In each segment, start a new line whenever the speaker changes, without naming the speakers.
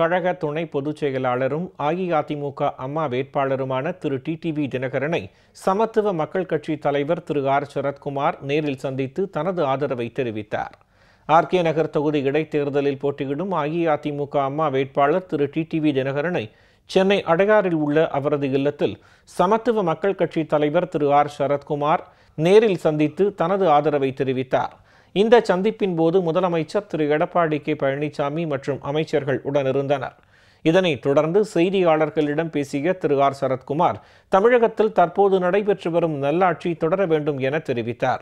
கழக துணை பொதுச் செயலாளரும் அஇஅதிமுக அம்மா வேட்பாளருமான திரு. டிடிவி தினகரனை சமத்துவ மக்கள் கட்சி தலைவர் திரு. ஆர். சரத்குமார் நேரில் சந்தித்து தனது ஆதரவை தெரிவித்தார். ஆர்கே நகர் தொகுதி இடைத்தேர்தலில் போட்டியிடும் அஇஅதிமுக அம்மா வேட்பாளர் திரு. டிடிவி தினகரனை சென்னை அடையாறில் உள்ள அவரது இல்லத்தில் சமத்துவ மக்கள் கட்சி தலைவர் திரு. ஆர். சரத்குமார் நேரில் சந்தித்து தனது ஆதரவை தெரிவித்தார். இந்த சந்திப்பின் போது முதலமைச்சர் திரு. எடப்பாடி கே. பழனிசாமி மற்றும் அமைச்சர்கள் உடனிருந்தனர். இதனைத் தொடர்ந்து செய்தியாளர்களிடம் பேசிய திரு. ஆர். சரத்குமார் தமிழகத்தில் தற்போது நடைபெற்று வரும் நல்லாட்சி தொடர வேண்டும் என தெரிவித்தார்.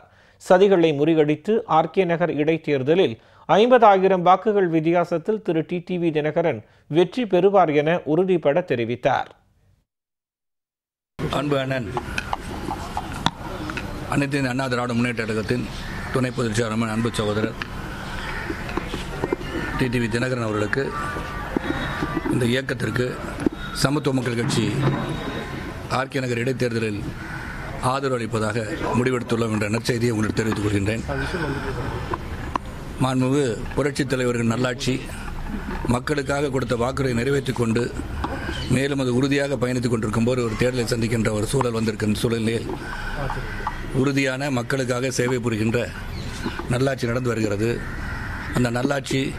சதிகளை முறியடித்து ஆர்கே நகர் இடைத்தேர்தலில் ஐம்பதாயிரம் வாக்குகள் வித்தியாசத்தில் திரு. டிடிவி தினகரன் வெற்றி பெறுவார் என உறுதிபட தெரிவித்தார்.
அன்பு அண்ணன் அனைத்து அண்ணா திராவிட முன்னேற்ற கழகத்தின் துணை பொதுச் செயலாளர் அன்பு சகோதரர் டிடிவி தினகரன் அவர்களுக்கு இந்த இயக்கத்திற்கு சமத்துவ மக்கள் கட்சி ஆர்கே நகர் இடைத்தேர்தலில் ஆதரவு அளிப்பதாக முடிவெடுத்துள்ளோம் என்ற நற்செய்தியை உங்களுக்கு தெரிவித்துக் கொள்கின்றேன். மாண்புமிகு புரட்சித் தலைவர்கள் நல்லாட்சி மக்களுக்காக கொடுத்த வாக்குறுதியை நிறைவேற்றிக் கொண்டு மேலும் அது உறுதியாக பயணித்துக் கொண்டிருக்கும் போது ஒரு தேர்தலை சந்திக்கின்ற ஒரு சூழல் வந்திருக்கின்ற சூழலில் உறுதியான மக்களுக்காக சேவை புரிகின்ற நல்லாட்சி நடந்து வருகிறது. அந்த நல்லாட்சி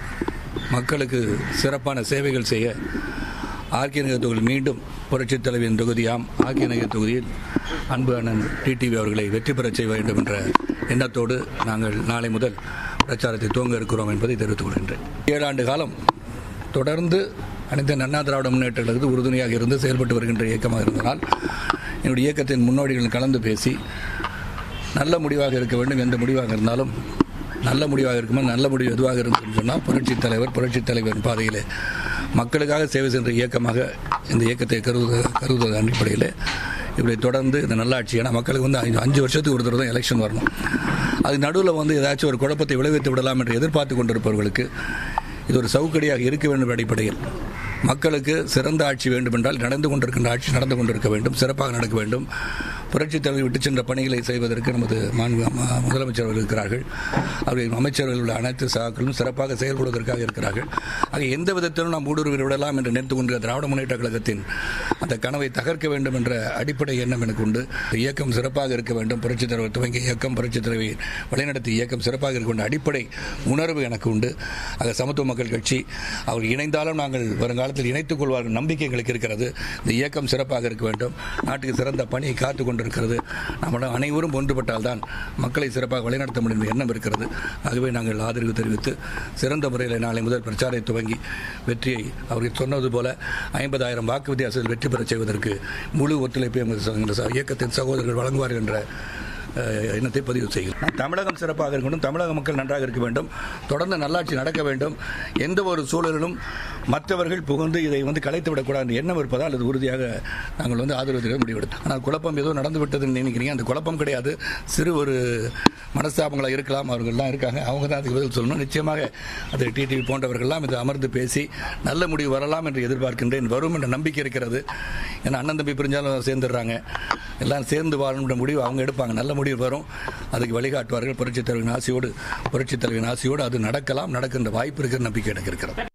மக்களுக்கு சிறப்பான சேவைகள் செய்ய ஆர்கே நகர் தொகுதியில் மீண்டும் புரட்சித் தலைவியின் தொகுதியாம். ஆர்கே நகர் தொகுதியில் அன்பு அண்ணன் டிடிவி அவர்களை வெற்றி பெறச் செய்ய வேண்டும் என்ற எண்ணத்தோடு நாங்கள் நாளை முதல் பிரச்சாரத்தை துவங்க இருக்கிறோம் என்பதை தெரிவித்துக் கொள்கின்றேன். ஏழாண்டு காலம் தொடர்ந்து அனைத்து அண்ணா திராவிட முன்னேற்றங்களுக்கு உறுதுணையாக இருந்து செயல்பட்டு வருகின்ற இயக்கமாக இருந்ததால் என்னுடைய இயக்கத்தின் முன்னோடிகள் கலந்து பேசி நல்ல முடிவாக இருக்க வேண்டும் எந்த முடிவாக இருந்தாலும். நல்ல முடிவாக இருக்குமா நல்ல முடிவு எதுவாக இருக்கும் சொன்னால் புரட்சித் தலைவர் புரட்சித் தலைவரின் பாதையிலே. மக்களுக்காக சேவை சென்ற இயக்கமாக இந்த இயக்கத்தை கருது கருதுவதன் அடிப்படையில். இப்படி தொடர்ந்து இந்த நல்லாட்சி ஏன்னா மக்களுக்கு வந்து அஞ்சு- அஞ்சு வருஷத்துக்கு ஒரு தடவை தான் எலெக்ஷன் வரணும். அது நடுவில் வந்து ஏதாச்சும் ஒரு குழப்பத்தை விளைவித்து விடலாம் என்று எதிர்பார்த்து கொண்டிருப்பவர்களுக்கு இது ஒரு சவுக்கடியாக இருக்க வேண்டும் அடிப்படையில். மக்களுக்கு சிறந்த ஆட்சி வேண்டுமென்றால் நடந்து கொண்டிருக்கின்ற ஆட்சி நடந்து கொண்டிருக்க வேண்டும் சிறப்பாக நடக்க வேண்டும். புரட்சித் தலைவர் விட்டுச் சென்ற பணிகளை செய்வதற்கு நமது மாண்பு முதலமைச்சர் அவர்கள் இருக்கிறார்கள். அவர்கள் அமைச்சர்கள் உள்ள அனைத்து சகாக்களும் சிறப்பாக செயல்படுவதற்காக இருக்கிறார்கள். ஆக எந்த விதத்திலும் நாம் ஊடுருவி விடலாம் என்று நினைத்து கொண்ட திராவிட முன்னேற்ற கழகத்தின் அந்த கனவை தகர்க்க வேண்டும் என்ற அடிப்படை எண்ணம் எனக்கு உண்டு. இயக்கம் சிறப்பாக இருக்க வேண்டும். புரட்சி தலைவர் துவங்கிய இயக்கம் புரட்சித் தலைவை வழிநடத்திய இயக்கம் சிறப்பாக இருக்க வேண்டும் அடிப்படை உணர்வு எனக்கு உண்டு. ஆக சமத்துவ மக்கள் கட்சி அவர் இணைந்தாலும் நாங்கள் வருங்காலத்தில் இணைத்துக் கொள்வார்கள் நம்பிக்கை எங்களுக்கு இருக்கிறது. இந்த இயக்கம் சிறப்பாக இருக்க வேண்டும். நாட்டுக்கு சிறந்த பணியை காத்துக் கொண்டிருக்கிறது. நம்மிடம் அனைவரும் ஒன்றுபட்டால்தான் மக்களை சிறப்பாக வழிநடத்த முடியும் என்ற எண்ணம் இருக்கிறது. ஆகவே நாங்கள் ஆதரவு தெரிவித்து சிறந்த முறையில் நாளை முதல் பிரச்சாரத்தை துவங்கி வெற்றியை அவர்கள் சொன்னது போல ஐம்பதாயிரம் வாக்கு வித்தியாசத்தில் வெற்றி பெறச் செய்வதற்கு முழு ஒத்துழைப்பை எமது இயக்கத்தின் சகோதரர்கள் வழங்குவார்கள் என்ற எண்ணத்தை பதிவு செய்கிறோம். தமிழகம் சிறப்பாக இருக்க வேண்டும் தமிழக மக்கள் நன்றாக இருக்க வேண்டும் தொடர்ந்து நல்லாட்சி நடக்க வேண்டும் எந்த ஒரு சூழலிலும் மற்றவர்கள் புகுந்து இதை வந்து கலைத்து விடக்கூடாது எண்ணம் இருப்பதால் அது உறுதியாக நாங்கள் வந்து ஆதரவு தெரிவிக்க முடிவெடுத்தோம். ஆனால் குழப்பம் ஏதோ நடந்து விட்டதுன்னு நினைக்கிறீங்க? அந்த குழப்பம் கிடையாது. சிறு ஒரு மனஸ்தாபங்களாக இருக்கலாம். அவர்கள்லாம் இருக்காங்க. அவங்க தான் அதுக்கு பதில் சொல்லணும். நிச்சயமாக அது டிடிவி போன்றவர்கள்லாம் இது அமர்ந்து பேசி நல்ல முடிவு வரலாம் என்று எதிர்பார்க்கின்றேன். வரும் என்ற நம்பிக்கை இருக்கிறது. ஏன்னா அண்ணன் தம்பி பிரிஞ்சாலும் சேர்ந்துடுறாங்க. எல்லாம் சேர்ந்து வாழணுன்ற முடிவு அவங்க எடுப்பாங்க. நல்ல முடிவு வரும். அதுக்கு வழிகாட்டுவார்கள். புரட்சித் தலைவரின் ஆசையோடு புரட்சித் தலைவரின் ஆசையோடு அது நடக்கலாம். நடக்கின்ற வாய்ப்பு இருக்கிற நம்பிக்கை எனக்கு இருக்கிறது.